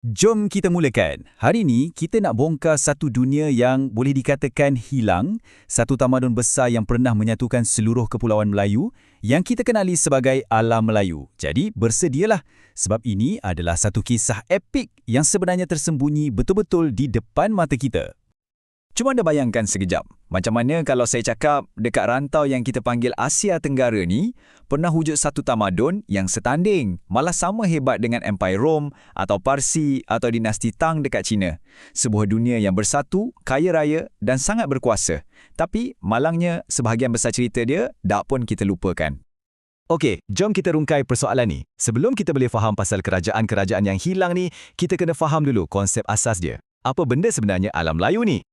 Jom kita mulakan. Hari ini kita nak bongkar satu dunia yang boleh dikatakan hilang, satu tamadun besar yang pernah menyatukan seluruh kepulauan Melayu yang kita kenali sebagai Alam Melayu. Jadi bersedialah sebab ini adalah satu kisah epik yang sebenarnya tersembunyi betul-betul di depan mata kita. Cuma anda bayangkan sekejap, macam mana kalau saya cakap dekat rantau yang kita panggil Asia Tenggara ni, pernah wujud satu tamadun yang setanding, malah sama hebat dengan Empire Rome atau Parsi atau dinasti Tang dekat China. Sebuah dunia yang bersatu, kaya raya dan sangat berkuasa. Tapi malangnya sebahagian besar cerita dia dak pun kita lupakan. Okey, jom kita rungkai persoalan ni. Sebelum kita boleh faham pasal kerajaan-kerajaan yang hilang ni, kita kena faham dulu konsep asas dia. Apa benda sebenarnya alam Melayu ni?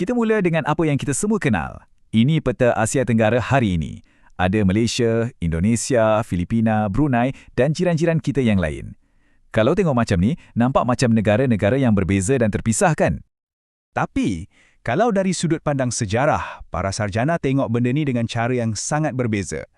Kita mula dengan apa yang kita semua kenal. Ini peta Asia Tenggara hari ini. Ada Malaysia, Indonesia, Filipina, Brunei dan jiran-jiran kita yang lain. Kalau tengok macam ni, nampak macam negara-negara yang berbeza dan terpisah kan? Tapi, kalau dari sudut pandang sejarah, para sarjana tengok benda ni dengan cara yang sangat berbeza.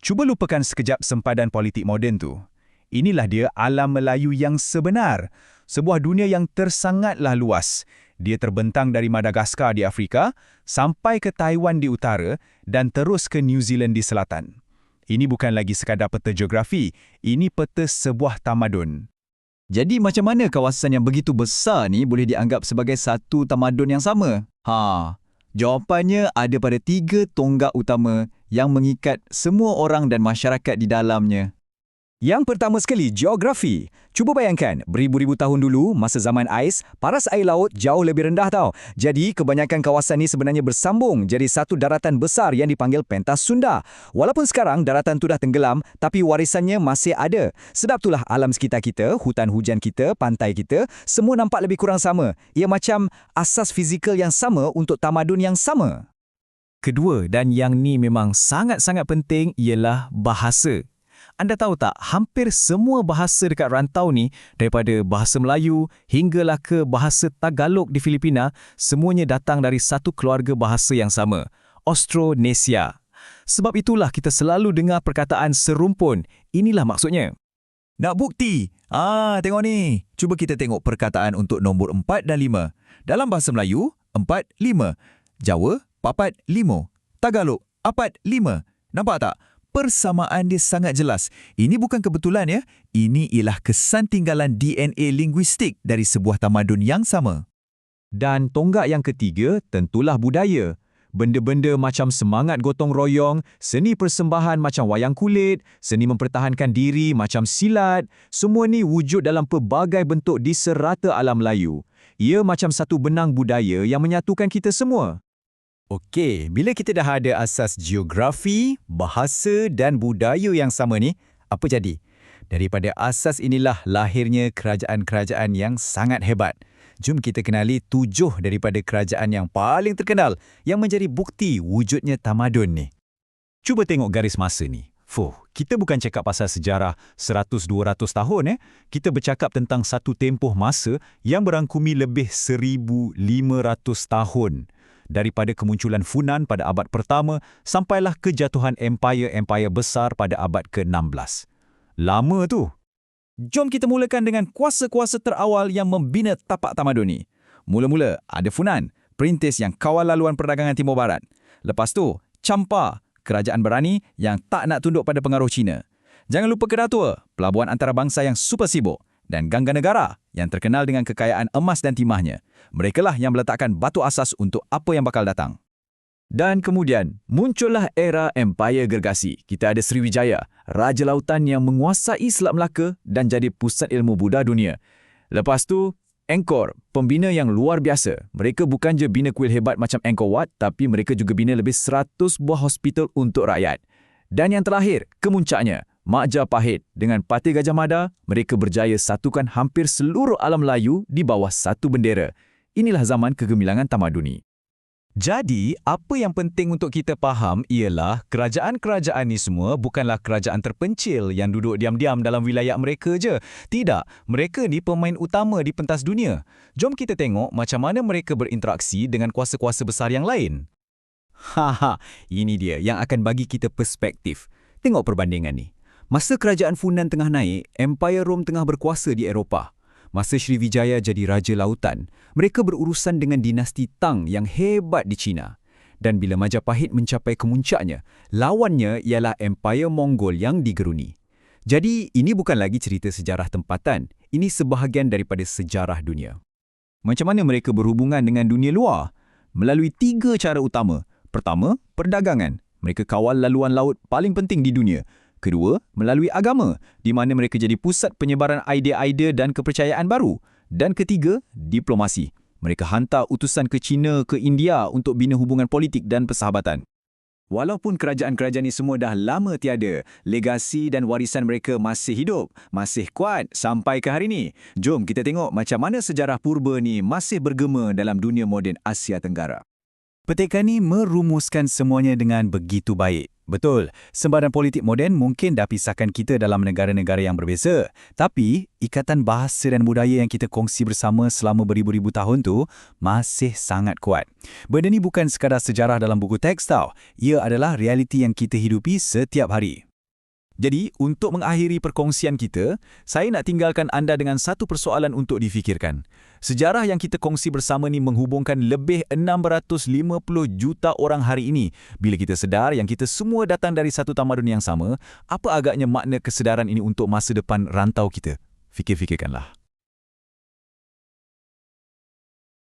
Cuba lupakan sekejap sempadan politik moden tu. Inilah dia alam Melayu yang sebenar. Sebuah dunia yang tersangatlah luas dia terbentang dari Madagaskar di Afrika sampai ke Taiwan di utara dan terus ke New Zealand di selatan. Ini bukan lagi sekadar peta geografi, ini peta sebuah tamadun. Jadi macam mana kawasan yang begitu besar ni boleh dianggap sebagai satu tamadun yang sama? Ha, jawapannya ada pada tiga tonggak utama yang mengikat semua orang dan masyarakat di dalamnya. Yang pertama sekali, geografi. Cuba bayangkan, beribu-ribu tahun dulu, masa zaman ais, paras air laut jauh lebih rendah tau. Jadi, kebanyakan kawasan ini sebenarnya bersambung jadi satu daratan besar yang dipanggil pentas Sunda. Walaupun sekarang daratan itu dah tenggelam, tapi warisannya masih ada. Sedap itulah alam sekitar kita, hutan hujan kita, pantai kita, semua nampak lebih kurang sama. Ia macam asas fizikal yang sama untuk tamadun yang sama. Kedua, dan yang ni memang sangat-sangat penting, ialah bahasa. Anda tahu tak, hampir semua bahasa dekat rantau ni, daripada bahasa Melayu hinggalah ke bahasa Tagalog di Filipina, semuanya datang dari satu keluarga bahasa yang sama, Austronesia. Sebab itulah kita selalu dengar perkataan serumpun. Inilah maksudnya. Nak bukti? Ah, tengok ni. Cuba kita tengok perkataan untuk nombor 4 dan 5. Dalam bahasa Melayu, 4, 5. Jawa, 4, 5. Tagalog, 4, 5. Nampak tak? Persamaan dia sangat jelas. Ini bukan kebetulan ya. Ini ialah kesan tinggalan DNA linguistik dari sebuah tamadun yang sama. Dan tonggak yang ketiga tentulah budaya. Benda-benda macam semangat gotong royong, seni persembahan macam wayang kulit, seni mempertahankan diri macam silat, semua ni wujud dalam pelbagai bentuk di serata alam Melayu. Ia macam satu benang budaya yang menyatukan kita semua. Okey, bila kita dah ada asas geografi, bahasa dan budaya yang sama ni, apa jadi? Daripada asas inilah lahirnya kerajaan-kerajaan yang sangat hebat. Jom kita kenali tujuh daripada kerajaan yang paling terkenal yang menjadi bukti wujudnya tamadun ni. Cuba tengok garis masa ni. Fuh, kita bukan cakap pasal sejarah 100-200 tahun eh. Kita bercakap tentang satu tempoh masa yang berangkumi lebih 1,500 tahun daripada kemunculan Funan pada abad pertama sampailah kejatuhan empire-empire besar pada abad ke-16. Lama tu. Jom kita mulakan dengan kuasa-kuasa terawal yang membina tapak tamadun ni. Mula-mula ada Funan, perintis yang kawal laluan perdagangan Timur Barat. Lepas tu, Champa, kerajaan berani yang tak nak tunduk pada pengaruh Cina. Jangan lupa Kedatua, pelabuhan antarabangsa yang super sibuk dan Gangga Negara yang terkenal dengan kekayaan emas dan timahnya. Mereka lah yang meletakkan batu asas untuk apa yang bakal datang. Dan kemudian, muncullah era Empire Gergasi. Kita ada Sriwijaya, Raja Lautan yang menguasai Selat Melaka dan jadi pusat ilmu Buddha dunia. Lepas tu, Angkor, pembina yang luar biasa. Mereka bukan je bina kuil hebat macam Angkor Wat, tapi mereka juga bina lebih 100 buah hospital untuk rakyat. Dan yang terakhir, kemuncaknya, Majapahit dengan Patih Gajah Mada, mereka berjaya satukan hampir seluruh alam Melayu di bawah satu bendera. Inilah zaman kegemilangan tamaduni. Jadi, apa yang penting untuk kita faham ialah kerajaan-kerajaan ini semua bukanlah kerajaan terpencil yang duduk diam-diam dalam wilayah mereka je. Tidak, mereka ni pemain utama di pentas dunia. Jom kita tengok macam mana mereka berinteraksi dengan kuasa-kuasa besar yang lain. Haha, ini dia yang akan bagi kita perspektif. Tengok perbandingan ni. Masa kerajaan Funan tengah naik, Empire Rome tengah berkuasa di Eropah. Masa Sriwijaya jadi Raja Lautan, mereka berurusan dengan dinasti Tang yang hebat di China. Dan bila Majapahit mencapai kemuncaknya, lawannya ialah Empire Mongol yang digeruni. Jadi, ini bukan lagi cerita sejarah tempatan. Ini sebahagian daripada sejarah dunia. Macam mana mereka berhubungan dengan dunia luar? Melalui tiga cara utama. Pertama, perdagangan. Mereka kawal laluan laut paling penting di dunia. Kedua, melalui agama, di mana mereka jadi pusat penyebaran idea-idea dan kepercayaan baru. Dan ketiga, diplomasi. Mereka hantar utusan ke China, ke India untuk bina hubungan politik dan persahabatan. Walaupun kerajaan-kerajaan ini semua dah lama tiada, legasi dan warisan mereka masih hidup, masih kuat sampai ke hari ini. Jom kita tengok macam mana sejarah purba ni masih bergema dalam dunia moden Asia Tenggara. Petikan ini merumuskan semuanya dengan begitu baik. Betul, sembadan politik moden mungkin dah pisahkan kita dalam negara-negara yang berbeza. Tapi, ikatan bahasa dan budaya yang kita kongsi bersama selama beribu-ribu tahun tu masih sangat kuat. Benda ni bukan sekadar sejarah dalam buku teks tau. Ia adalah realiti yang kita hidupi setiap hari. Jadi, untuk mengakhiri perkongsian kita, saya nak tinggalkan anda dengan satu persoalan untuk difikirkan. Sejarah yang kita kongsi bersama ni menghubungkan lebih 650 juta orang hari ini. Bila kita sedar yang kita semua datang dari satu tamadun yang sama, apa agaknya makna kesedaran ini untuk masa depan rantau kita? Fikir-fikirkanlah.